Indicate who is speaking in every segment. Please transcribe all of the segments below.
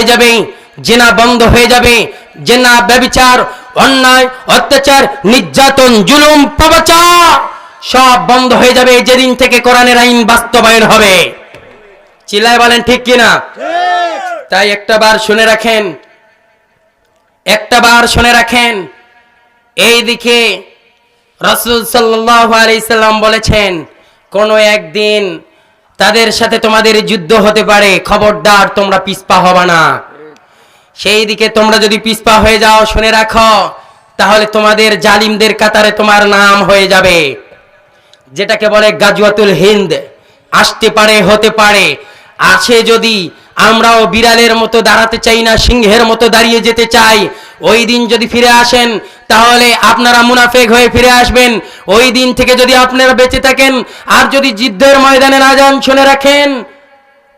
Speaker 1: হয়ে যাবে, জেনা বন্ধ হয়ে যাবে, জেনা ব্যবিচার, অন্যায়, অত্যাচার, নির্যাতন, জুলুম পাপাচার সব বন্ধ হয়ে যাবে, যেদিন থেকে কোরআনের আইন বাস্তবায়ন হবে। চিল্লায় বলেন ঠিক কিনা? তাই একটা বার শুনে রাখেন, একটা বার শুনে রাখেন, এই দিকে রসুল সাল্লাহ আলাইসাল্লাম বলেছেন, কোনো একদিন তাদের সাথে তোমাদের যুদ্ধ হতে পারে। খবরদার, তোমরা পিসপা হবা না। সেই দিকে তোমরা যদি পিসপা হয়ে যাও, শুনে রাখো, তাহলে তোমাদের জালিমদের কাতারে তোমার নাম হয়ে যাবে। যেটাকে বলে গাজুয়াতুল হিন্দ। আসতে পারে, হতে পারে। আসে যদি আমরাও বিড়ালের মতো দাঁড়াতে চাই না, সিংহের মতো দাঁড়িয়ে যেতে চাই, ওই দিন যদি ফিরে আসেন, তাহলে আপনারা মুনাফেক হয়ে ফিরে আসবেন। ওই দিন থেকে যদি আপনারা বেঁচে থাকেন, আর যদি যুদ্ধের ময়দানে না যান, শুনে রাখেন,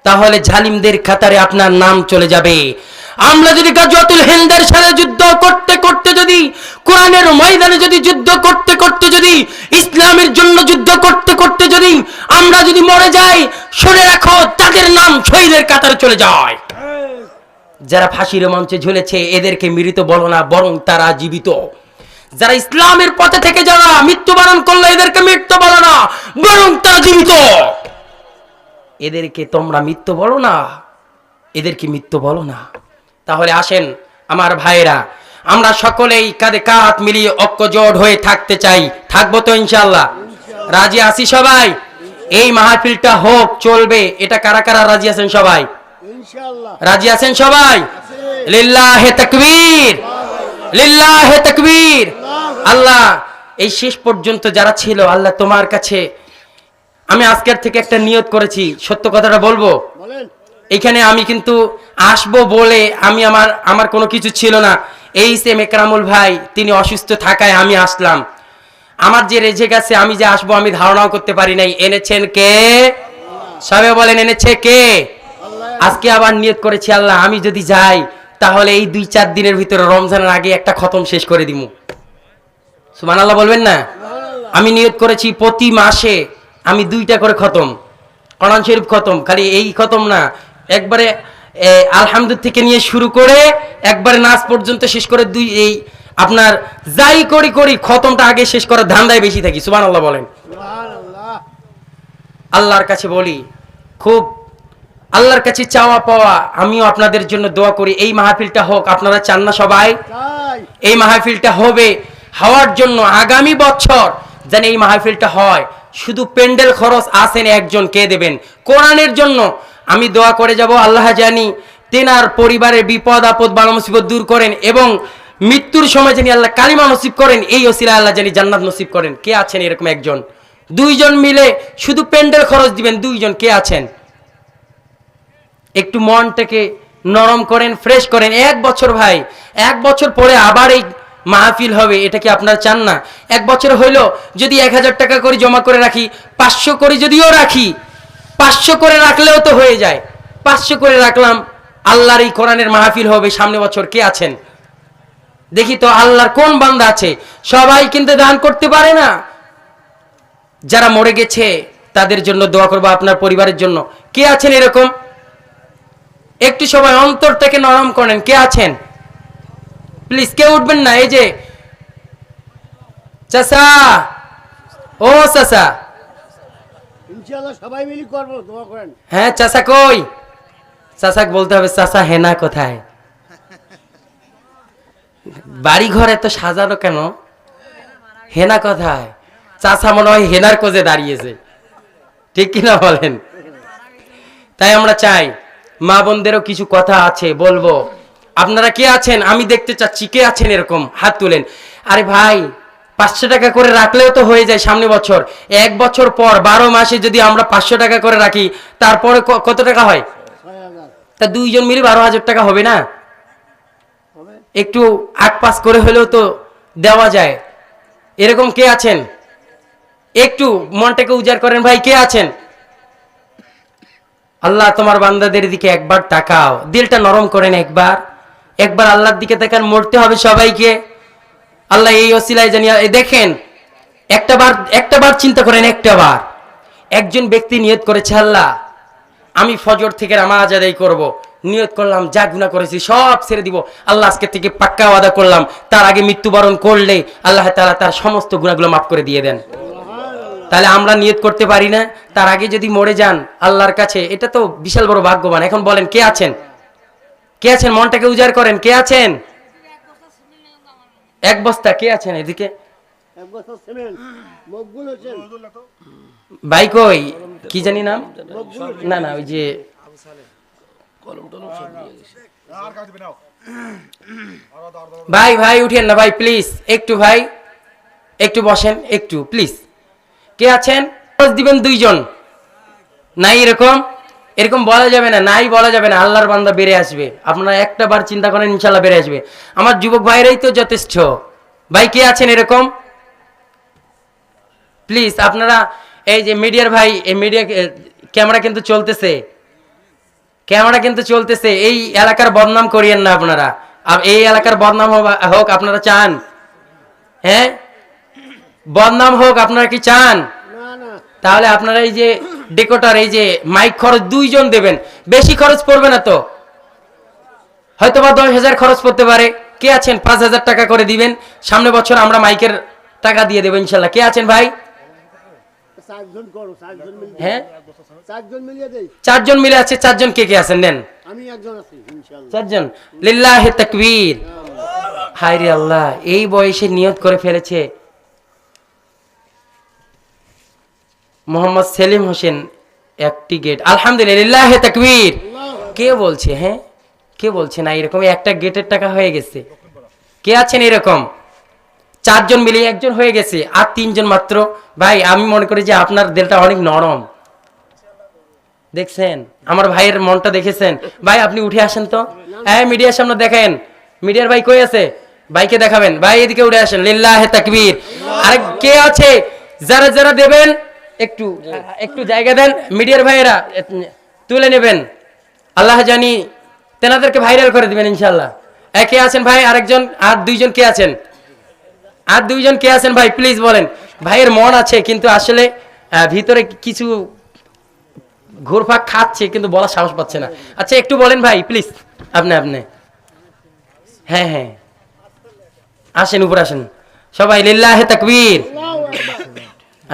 Speaker 1: তাহলে জালিমদের খাতারে আপনার নাম চলে যাবে। আমরা যদি গাজওয়াতুল হিন্দের সাথে যুদ্ধ করতে করতে যদি, কোরআনের ময়দানে যদি যুদ্ধ করতে করতে যদি, ইসলামের জন্য যুদ্ধ করতে করতে যদি, আমরা যদি মরে যাই শুনে রাখো, তাদের নাম শহীদের কাতারে চলে যায়। যারা ফাঁসির মঞ্চে ঝুলেছে, এদেরকে মৃত বলো না, বরং তারা জীবিত। যারা ইসলামের পথে থেকে যারা মৃত্যুবরণ করল, এদেরকে মৃত্যু বলো না, বরং তারা জীবিত। এদেরকে তোমরা মৃত্যু বলো না, এদেরকে মৃত্যু বলো না। তাহলে আসেন, আমার ভাইরা আমরা সকলেই কাঁধে কাঁধ মিলিয়ে ঐক্যজোট হয়ে থাকতে চাই। থাকব তো ইনশাল্লাহ রাজি আছি সবাই? এই মাহফিলটা হোক চলবে। এটা কারা কারা রাজি আছেন সবাই? রাজি আছেন সবাই? লিল্লাহে তাকবীর। লিল্লাহে তাকবীর। আল্লাহ এই শেষ পর্যন্ত যারা ছিল আল্লাহ তোমার কাছে আমি আজকের থেকে একটা নিয়ত করেছি সত্য কথাটা বলব? এখানে আমি কিন্তু আসব বলে আমি আমার আমার কোনো কিছু ছিল না। এই সেম একরামুল ভাই তিনি অসুস্থ থাকায় আমি আসলাম। আমার যে রেজে গেছে আমি যে আসব, আমি ধারণাও করতে পারি নাই। এনেছেন কে? সবে বলেন, এনেছে কে? আজকে আবার নিয়ত করেছি আল্লাহ, আমি যদি যাই, তাহলে এই দুই চার দিনের ভিতরে রমজানের আগে একটা খতম শেষ করে দিব সুমান আল্লাহ বলবেন না? আমি নিয়ত করেছি প্রতি মাসে আমি দুইটা করে খতম। কোরআন শরীফ খতম, খালি এই খতম না। একবারে আলহামদুল থেকে নিয়ে শুরু করে, একবারে নাচ পর্যন্ত শেষ করে দুই, এই আপনার যাই করি করি খতমটা আগে শেষ করার ধান্দায় বেশি থাকি সুমান আল্লাহ বলেন আল্লাহর কাছে বলি খুব আল্লাহর কাছে চাওয়া পাওয়া আমিও আপনাদের জন্য দোয়া করি এই মাহফিলটা হোক আপনারা চান না সবাই। এই মাহফিলটা হবে হওয়ার জন্য আগামী বছর যেন এই মাহফিলটা হয়। শুধু পেন্ডেল খরচ আসেন একজন কে দেবেন? কোরআনের জন্য আমি দোয়া করে যাব আল্লাহ জানি তেনার পরিবারের বিপদ আপদ বালা মুসিবত দূর করেন এবং মৃত্যুর সময় যিনি আল্লাহ কালিমা নসিব করেন, এই ওসিলা আল্লাহ যিনি জান্নাত নসিব করেন, কে আছেন এরকম একজন? দুইজন মিলে শুধু পেন্ডেল খরচ দিবেন, দুইজন কে আছেন? একটু মনটাকে নরম করেন, ফ্রেশ করেন। এক বছর ভাই, এক বছর পরে আবার এই মাহফিল হবে, এটা কি আপনার চান না? এক বছর হইল, যদি এক হাজার টাকা করে জমা করে রাখি, পাঁচশো করে যদিও রাখি, পাঁচশো করে রাখলেও তো হয়ে যায়। পাঁচশো করে রাখলাম, আল্লাহর এই কোরআনের মাহফিল হবে, সামনে বছর কে আছেন? দেখি তো আল্লাহর কোন বান্দা আছে? সবাই কিন্তু দান করতে পারে না। যারা মরে গেছে তাদের জন্য দোয়া করব আপনার পরিবারের জন্য। কে আছেন এরকম? একটু সময় অন্তরটাকে নরম করেন কে আছেন? প্লিজ কে উঠবেন না এই যে। চাচা ও
Speaker 2: করব
Speaker 1: হ্যাঁ চাচা কই? চাচাক বলতে হবে চাচা হেনা কোথায়? বাড়ি ঘর এত সাজানো কেন? হেনা কথায়? চাচা মনে হয় হেনার কোজে দাঁড়িয়েছে। ঠিক কিনা বলেন? তাই আমরা চাই, মা বোনদেরও কিছু কথা আছে, বলব। আপনারা কে আছেন? আমি দেখতে চাচ্ছি, কে আছেন এরকম? হাত তুলেন। আরে ভাই, পাঁচশো টাকা করে রাখলেও তো হয়ে যায় সামনে বছর। এক বছর পর, বারো মাসে যদি আমরা পাঁচশো টাকা করে রাখি, তারপরে কত টাকা হয়? তা দুইজন মিলে বারো হাজার টাকা হবে না? একটু আট পাস করে হলেও তো দেওয়া যায়। এরকম কে আছেন? একটু মনটাকে উজাড় করেন, ভাই, কে আছেন? আল্লাহ তোমার বান্দাদের দিকে একবার তাকাও। দিলটা নরম করেন একবার। একবার আল্লাহর দিকে তাকান, মরতে হবে সবাইকে। আল্লাহ এই অসিলায় জানিয়া দেখেন, একটা বার একটা বার চিন্তা করেন, একটা বার। একজন ব্যক্তি নিয়ত করেছে, আল্লাহ, আমি ফজর থেকে নামাজ আদায় করব। নিয়ত করলাম যা গুণা করেছি সব ছেড়ে দিব। আল্লাহ আজকে থেকে পাক্কা ওয়াদা করলাম তার আগে মৃত্যুবরণ করলে আল্লাহ তাআলা তার সমস্ত গুণাগুলো মাফ করে দিয়ে দেন। তাহলে আমরা নিয়ত করতে পারি না তার আগে যদি মরে যান আল্লাহর কাছে এটা তো বিশাল বড় ভাগ্যবান। এখন বলেন কে আছেন? কে আছেন? মনটাকে উজাড় করেন কে আছেন? এক বস্তা কে আছেন এদিকে? ভাই কই? কি জানি নাম? না না ওই যে ভাই ভাই উঠেন না ভাই প্লিজ একটু ভাই একটু বসেন একটু প্লিজ কে আছেন? দিবেন দুইজন। নাই এরকম? এরকম বলা যাবে না নাই বলা যাবে না আল্লাহর বান্দা বেড়ে আসবে। আপনারা একটা বার চিন্তা করেন ইনশাল্লাহ বেড়ে আসবে। আমার যুবক ভাইরাই তো যথেষ্ট। ভাই কে আছেন এরকম? প্লিজ আপনারা এই যে মিডিয়ার ভাই এই মিডিয়া ক্যামেরা কিন্তু চলতেছে। ক্যামেরা কিন্তু চলতেছে এই এলাকার বদনাম করিয়েন না আপনারা। আর এই এলাকার বদনাম হোক আপনারা চান। হ্যাঁ? বদনাম হোক আপনারা কি চান? তাহলে আপনারা এই যে ডেকোটার এই যে মাইক খরচ দুইজন দেবেন। বেশি খরচ পড়বে না তো? হয়তো বা দশ হাজার খরচ পড়তে পারে। কে আছেন? পাঁচ হাজার টাকা করে দিবেন। সামনে বছর আমরা মাইকের টাকা দিয়ে দেবো ইনশাল্লাহ। কে আছেন ভাই? হ্যাঁ?
Speaker 2: চারজন মিলিয়ে দেই?
Speaker 1: চারজন মিলে আছে চারজন কে কে আছেন? নেন।
Speaker 2: আমি একজন আছি
Speaker 1: চারজন। লিল্লাহে তাকবীর। হায় রে আল্লাহ এই বয়সে নিয়ত করে ফেলেছে। মোহাম্মদ সেলিম হোসেন একটি গেট আলহামদুলিল্লাহ তাকবীর। কে বলছে হ্যাঁ? কে বলছে না এরকম একটা গেটের টাকা হয়ে গেছে। কে আছেন এরকম? চারজন মিলে একজন হয়ে গেছে আর তিনজন মাত্র। ভাই আমি মনে করি যে আপনার দিলটা অনেক নরম। দেখছেন? আমার ভাইয়ের মনটা দেখেছেন? ভাই, আপনি উঠে আসেন তো। হ্যাঁ মিডিয়ার সামনে দেখেন। মিডিয়ার ভাই কই আছে? ভাইকে দেখাবেন। ভাই, এদিকে উঠে আসেন। লিল্লাহে তাকবীর। আর কে আছে? যারা যারা দেবেন, একটু একটু জায়গা দেন। মিডিয়ার ভাইয়েরা তুলে নেবেন। আল্লাহ জানি তেনাদেরকে ভাইরাল করে দিবেন ইনশাল্লাহ কে আছেন ভাই? আরেকজন, আর দুইজন কে আছেন? আর দুইজন কে আছেন ভাই? প্লিজ বলেন। ভাইয়ের মন আছে, কিন্তু আসলে ভিতরে কিছু ঘুরফাক খাচ্ছে, কিন্তু বলার সাহস পাচ্ছে না। আচ্ছা একটু বলেন ভাই প্লিজ আপনি আপনি। হ্যাঁ হ্যাঁ। আসেন, উপরে আসেন। সবাই, লিল্লাহে তাকবীর।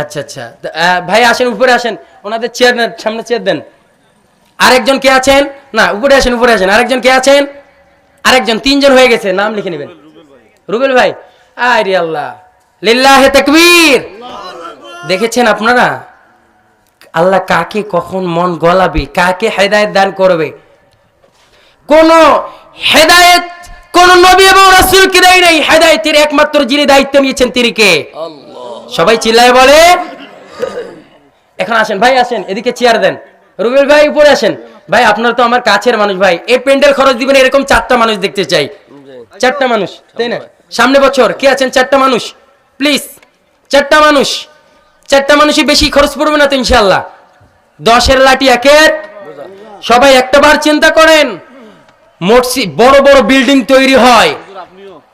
Speaker 1: আচ্ছা আচ্ছা। ভাই, আসেন, উপরে আসেন। ওনাদের চেয়ার সামনে চেয়ার দেন। আরেকজন কে আছেন? না, উপরে আসেন উপরে আসেন। আরেকজন কে আছেন? আরেকজন, তিনজন হয়ে গেছে। নাম লিখে নেবেন। রুবেল ভাই। আরে আল্লাহ। লিল্লাহে তাকবীর। দেখেছেন আপনারা? আল্লাহ কাকে কখন মন গলাবে কাকে হেদায়েত দান করবে? কোন হেদায়েত কোন নবী এবং রাসূলকে দেয় নাই হেদায়েতের একমাত্র যিনি দায়িত্ব নিয়েছেন তিনি কে? সবাই চিল্লায় বলে। এখন আসেন ভাই আসেন এদিকে চেয়ার দেন। রুবেল ভাই উপরে আসেন। ভাই আপনার তো আমার কাছের মানুষ ভাই। এই পেন্ডেল খরচ দিবেন এরকম চারটা মানুষ দেখতে চাই। চারটা মানুষ তাই না? সামনে বছর কে আছেন? চারটা মানুষ প্লিজ চারটা মানুষ। চারটা মানুষই বেশি খরচ পড়বে না তো ইনশাল্লাহ দশের লাঠি একের। সবাই একটা বার চিন্তা করেন বড় বড় বিল্ডিং তৈরি হয়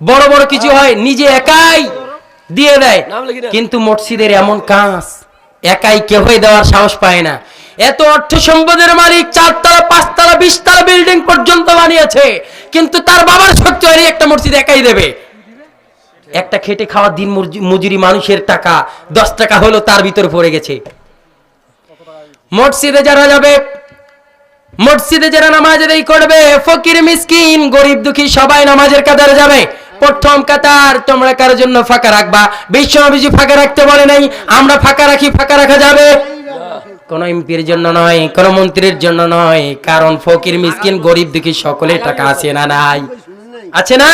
Speaker 1: বড় বড় কিছু হয় নিজে একাই দিয়ে দেয়। কিন্তু মসজিদের এমন কাজ একাই কেউই দেওয়ার সাহস পায় না। এত অর্থ সম্পদের মালিক চারতলা পাঁচতলা বিশতলা বিল্ডিং পর্যন্ত বানিয়েছে কিন্তু তার বাবার শক্তি একটা মসজিদ একাই দেবে। একটা খেটে খাওয়া দিন মজুরি মানুষের টাকা, দশ টাকা হলো তার ভিতর পড়ে গেছে। মসজিদে যারা যাবে, মসজিদে যারা নামাজ আদায় করবে, ফকির, মিসকিন, গরিব, দুঃখী, সবাই নামাজের কাতারে যাবে। প্রথম কাতার তোমরা কারোর জন্য ফাঁকা রাখবা? বিশ্ব নবীজি ফাঁকা রাখতে বলে নাই, আমরা ফাঁকা রাখি, ফাঁকা রাখা যাবে? কোন এমপির জন্য নয়, কোন মন্ত্রীর জন্য নয়, কারণ ফকির, মিসকিন, গরিব, দুঃখী সকলের টাকা আছে না নাই? আছে না?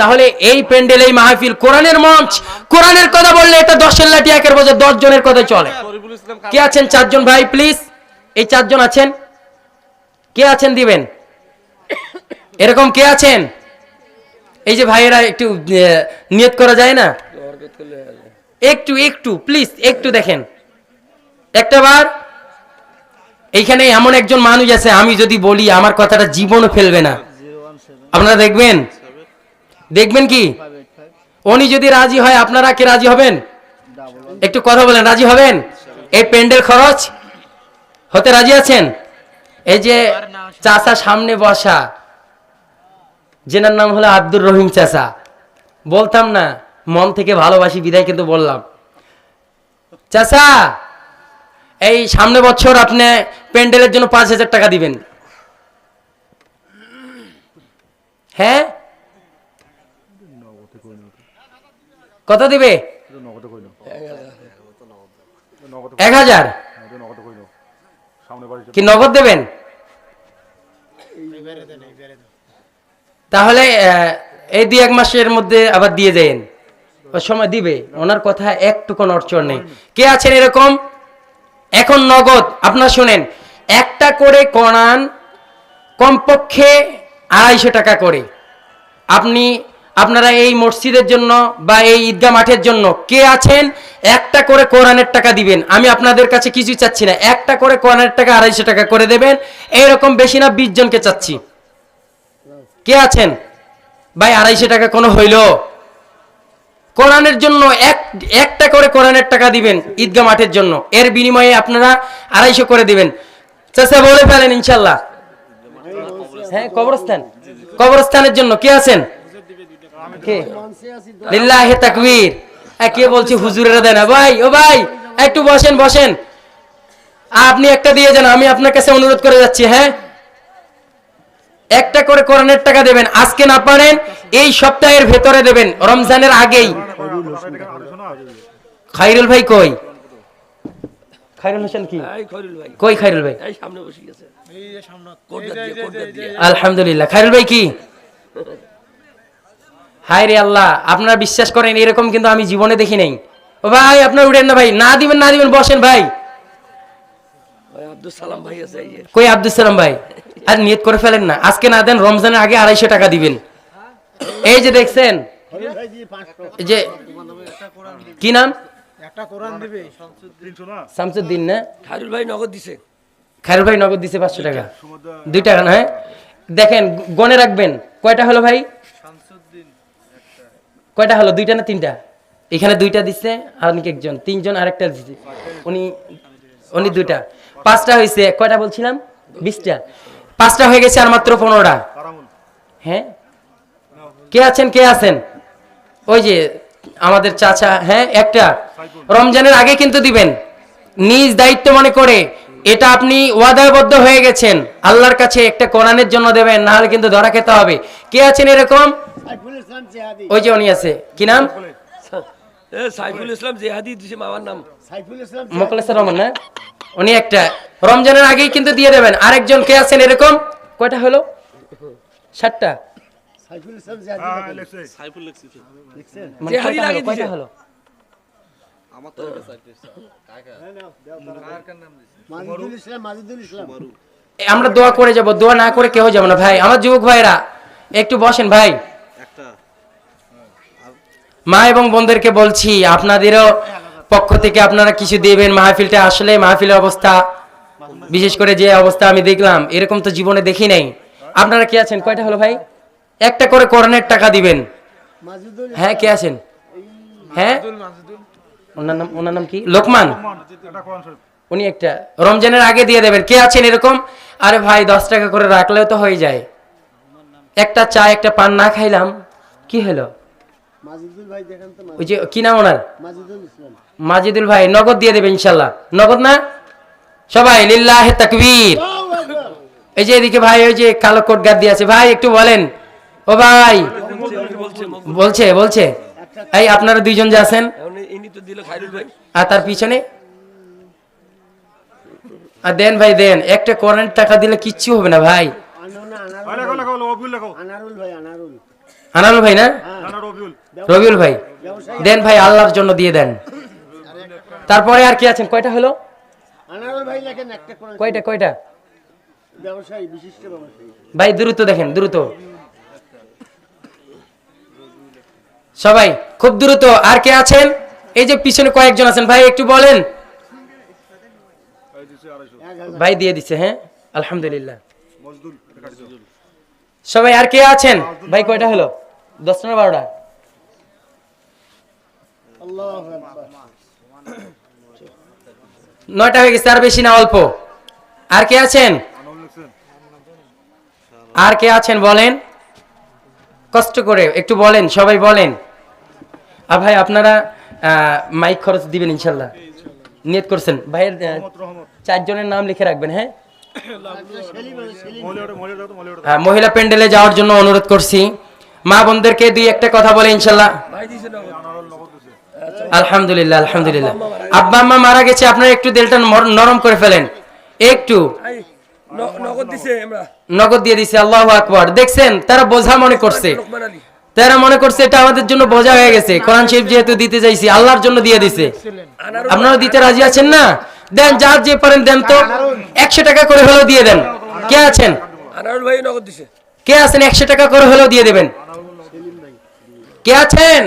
Speaker 1: তাহলে এই প্যান্ডেল, এই মাহফিল, কোরআনের মঞ্চ, কোরআনের কথা বললে এটা দশের লাঠি, একের বোঝা দশ জনের কথা চলে। কে আছেন চারজন ভাই প্লিজ এই চারজন আছেন? কে আছেন দিবেন? এরকম কে আছেন? এই যে ভাইয়েরা একটু নিয়ত করা যায় না? একটু একটু প্লিজ একটু দেখেন। একটা বার, এইখানে এমন একজন মানুষ আছে, আমি যদি বলি, আমার কথাটা জীবনও ফেলবে না। আপনারা দেখবেন? দেখবেন কি? উনি যদি রাজি হয়, আপনারা কি রাজি হবেন? একটু কথা বলেন, রাজি হবেন? এই প্যান্ডেল খরচ হতে রাজি আছেন? এই যে চাচা সামনে বসা, যেনার নাম হলো আব্দুর রহিম চাচা। বলতাম না, মন থেকে ভালোবাসি, বিদায় কিন্তু বললাম। চাচা, এই সামনে বছর আপনি প্যান্ডেলের জন্য পাঁচ হাজার টাকা দিবেন। হ্যাঁ? কত দিবে? এক হাজার। কি নগদ দেবেন? তাহলে এই দুই এক মাসের মধ্যে আবার দিয়ে দেন। সময় দিবে। ওনার কথা একটুকু নড়চড় নেই। কে আছেন এরকম? এখন নগদ। আপনার শুনেন, একটা করে করান কমপক্ষে আড়াইশো টাকা করে। আপনি আপনারা এই মসজিদের জন্য বা এই ঈদগাহ মাঠের জন্য কে আছেন? একটা করে কোরআনের টাকা দিবেন। আমি আপনাদের কাছে কিছু চাচ্ছি না। একটা করে কোরআনের টাকা আড়াইশো টাকা করে দেবেন। এইরকম বেশি না বিশ জনকে চাচ্ছি। কে আছেন? ভাই, আড়াইশো টাকা কোনো হইল? কোরআনের জন্য এক, একটা করে কোরআনের টাকা দিবেন ঈদগাহ মাঠের জন্য। এর বিনিময়ে আপনারা আড়াইশো করে দিবেন। চাচা, বলে ফেলেন ইনশাল্লাহ। হ্যাঁ কবরস্থান। কবরস্থানের জন্য কে আছেন? লিল্লাহে তাকবীর। কে বলছে হুজুরেরা ভাই ও ভাই একটু বসেন বসেন। আপনি একটা দিয়ে যান আমি আপনার কাছে অনুরোধ করে যাচ্ছি হ্যাঁ? একটা করে কোরআনের টাকা দেবেন আজকে না পারেন এই সপ্তাহের ভেতরে দেবেন রমজানের আগেই। খাইরুল ভাই কই? খাইরুল হোসেন কি?
Speaker 3: ভাই।
Speaker 1: কই খাইরুল ভাই?
Speaker 3: সামনে বসে গেছে। কোটটা দিয়ে কোটটা দিয়ে।
Speaker 1: আলহামদুলিল্লাহ। খাইরুল ভাই কি? হায় রে আল্লাহ আপনারা বিশ্বাস করেন এরকম কিন্তু আমি জীবনে দেখি নাই। ও ভাই আপনার উঠেন না ভাই না দিবেন না দিবেন বসেন ভাই।
Speaker 3: আব্দুল সালাম ভাই আছে
Speaker 1: কই আব্দুল সালাম ভাই? আর নিয়ত করে ফেলেন না আজকে না দেন রমজানের আগে আড়াইশো টাকা দিবেন। এই যে দেখছেন যে কি নাম?
Speaker 2: একটা কোরআন দিবে।
Speaker 1: শামসুদ্দিন না?
Speaker 3: খায়রুল ভাই নগদ দিছে।
Speaker 1: খায়রুল ভাই নগদ দিছে পাঁচশো টাকা। দুই টাকা না হ্যাঁ? দেখেন গনে রাখবেন। কয়টা হলো ভাই? কয়টা হলো? দুইটা না তিনটা? এখানে দুইটা দিচ্ছে আর অনেক একজন। তিনজন আরেকটা দিচ্ছে উনি উনি দুইটা। পাঁচটা হয়েছে। কয়টা বলছিলাম? বিশটা। পাঁচটা হয়ে গেছে আর মাত্র পনেরোটা। হ্যাঁ? কে আছেন? কে আছেন? ওই যে আমাদের চাচা হ্যাঁ একটা। রমজানের আগে কিন্তু দিবেন। নিজ দায়িত্ব মনে করে। এটা আপনি ওয়াদাবদ্ধ হয়ে গেছেন। আল্লাহর কাছে একটা কোরআনের জন্য দেবেন না হলে কিন্তু ধরা খেতে হবে। কে আছেন এরকম?
Speaker 2: সাইফুল
Speaker 1: ওই যে উনি আছে। কি নাম?
Speaker 3: সাইফুল ইসলাম জেহাদি দিছে মামার নাম।
Speaker 2: সাইফুল ইসলাম
Speaker 1: রহমান না? উনি একটা। রমজানের আগেই কিন্তু দিয়ে দেবেন। আরেকজন কে আছেন এরকম? কয়টা হলো? ষাটটা
Speaker 2: সাইফুল ইসলাম জেহাদি। লিখছেন?
Speaker 1: মানে
Speaker 3: জেহাদি
Speaker 1: কয়টা হলো?
Speaker 2: ইসলাম মাজিদুল ইসলাম।
Speaker 1: এ, আমরা দোয়া করে যাব দোয়া না করে কেউ যাব না। ভাই আমার যুবক ভাইরা একটু বসেন ভাই। মা এবং বোনদেরকে বলছি আপনাদেরও পক্ষ থেকে আপনারা কিছু দেবেন। মাহফিলটা আসলে মাহফিলের অবস্থা বিশেষ করে যে অবস্থা আমি দেখলাম এরকম তো জীবনে দেখি নাই। আপনারা কে আছেন? কয়টা হলো ভাই? একটা করে করোনার টাকা দিবেন। হ্যাঁ কে আছেন? হ্যাঁ? ওনার নাম ওনার নাম কি? লোকমান। উনি একটা রমজানের আগে দিয়ে দেবেন। কে আছেন এরকম? আরে ভাই দশ টাকা করে রাখলেও তো হয়ে যায়। একটা চা একটা পান না খাইলাম কি হলো?
Speaker 2: মাজিদুল ভাই
Speaker 1: ওই যে কি নাম ওনার?
Speaker 2: মাজিদুল
Speaker 1: ভাই নগদ দিয়ে দেবে ইনশাল্লাহ। নগদ না? সবাই লিল্লাহ তাকবীর। এই যে এদিকে ভাই ওই যে কালো কোট গাদ দিয়ে আছে। ভাই একটু বলেন। ও ভাই।
Speaker 3: বলছে
Speaker 1: বলছে। এই আপনারা দুইজন যে আছেন?
Speaker 3: এখন ইনি তো দিল খায়রুল ভাই।
Speaker 1: আর তার পিছনে? আর দেন ভাই দেন। একটা কোরআনের টাকা দিলে কিচ্ছু হবে না ভাই।
Speaker 2: আনারুল ভাই।
Speaker 1: না? রবিউল ভাই। দেন ভাই আল্লাহর জন্য দিয়ে দেন। তারপরে আর কি আছেন? কয়টা হলো? কয়টা কয়টা?
Speaker 2: ব্যবসায়ী বিশিষ্ট ব্যবসায়ী।
Speaker 1: ভাই দ্রুত দেখেন দ্রুত। সবাই, খুব দ্রুত, আর কে আছেন? এই যে পিছনে কয়েকজন আছেন, ভাই, একটু বলেন। ভাই, দিয়ে দিছে হ্যাঁ? আলহামদুলিল্লাহ। সবাই, আর কে আছেন? ভাই, কয়টা হলো? দশটা বারোটা? নয়টা হয়ে গেছে, আর বেশি না, অল্প। আর কে আছেন? আর কে আছেন, বলেন। কষ্ট করে, একটু বলেন, সবাই বলেন। আর ভাই আপনারা মাইক খরচ দিবেন ইনশাল্লাহ। নিয়ত করছেন। ভাইয়ের চারজনের নাম লিখে রাখবেন হ্যাঁ? হ্যাঁ, মহিলা প্যান্ডেলে যাওয়ার জন্য অনুরোধ করছি। মা বোনদেরকে দুই একটা কথা বলে ইনশাল্লাহ। আলহামদুলিল্লাহ আলহামদুলিল্লাহ। আব্বা আম্মা মারা গেছে আপনারা একটু দিলটা নর- নরম করে ফেলেন। একটু।
Speaker 3: নগদ
Speaker 1: নগদ দিয়ে দিছে আল্লাহ আকবর। দেখছেন তারা বোঝা মনে করছে। তারা মনে করছে এটা আমাদের জন্য বোঝা হয়ে গেছে। কোরআন শরীফ যেহেতু দিতে চাইছি আল্লাহর জন্য দিয়ে দিছে। আপনারা দিতে রাজি আছেন না? দেন যার যে পারেন দেন তো। একশো টাকা করে হলেও দিয়ে দেন। কে আছেন?
Speaker 3: আনারুল ভাই নগদ দিছে।
Speaker 1: কে আছেন? একশো টাকা করে হলেও দিয়ে দেবেন। কে আছেন?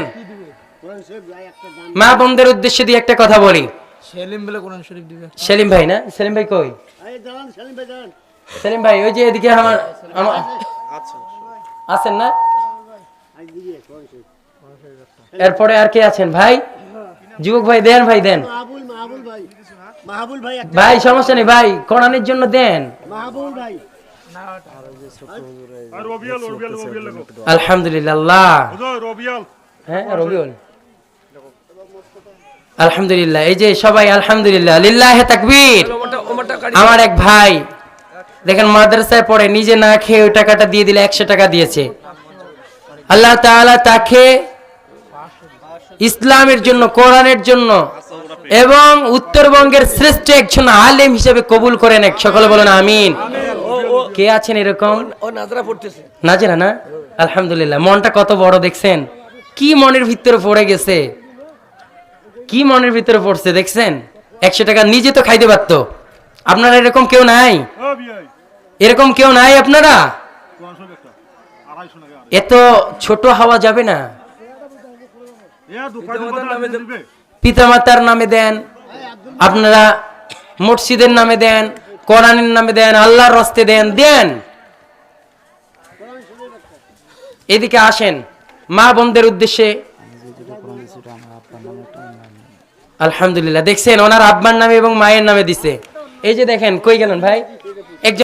Speaker 2: কোরআন শরীফ ভাই একটা দান
Speaker 1: মা বোনদের উদ্দেশ্যে দিয়ে একটা কথা বলি।
Speaker 4: সেলিম বলে কোরআন শরীফ দিবে।
Speaker 1: সেলিম ভাই না? সেলিম ভাই কই?
Speaker 2: সেলিম ভাই দাঁড়ান।
Speaker 1: সেলিম ভাই ওই যে এদিকে আমার আমার আছেন না
Speaker 2: আজ দিকে কোরআন শরীফ
Speaker 1: এরপরে আর কে আছেন? ভাই? যুবক ভাই দেন ভাই দেন।
Speaker 2: ভাই। মাহবুল ভাই একটা
Speaker 1: ভাই সমস্যা নেই ভাই কোরআনের জন্য দেন। আলহামদুলিল্লাহ আল্লাহ। হ্যাঁ রবিউল। আলহামদুলিল্লাহ এই যে সবাই আলহামদুলিল্লাহ লিল্লাহ তাকবীর। আমার এক ভাই দেখেন মাদ্রাসায় পড়ে নিজে না খেয়ে ওই টাকাটা দিয়ে দিলে একশো টাকা দিয়েছে। আল্লাহ তাআলা তাকে ইসলামের জন্য কোরআনের জন্য এবং উত্তরবঙ্গের শ্রেষ্ঠ একজন আলেম হিসেবে কবুল করেন এক সকলে বলেন আমিন। কে আছেন এরকম?
Speaker 3: নাজরা
Speaker 1: না? আলহামদুলিল্লাহ মনটা কত বড় দেখছেন? কি মনের ভিতরে পড়ে গেছে? কি মনের ভিতরে পড়ছে দেখছেন? একশো টাকা নিজে তো খাইতে পারতো। আপনারা এরকম কেউ নাই? এরকম কেউ নাই আপনারা? এত ছোট হাওয়া যাবে না। পিতামাতার নামে দেন আপনারা মসজিদের নামে দেন কোরআনের নামে দেন আল্লাহর রস্তে দেন দেন। এদিকে আসেন মা বোনদের উদ্দেশ্যে। আলহামদুলিল্লাহ দেখছেন ওনার আব্বার নামে এবং মায়ের নামে দিছে। এই যে দেখেন কই গেলেন ভাই? একজন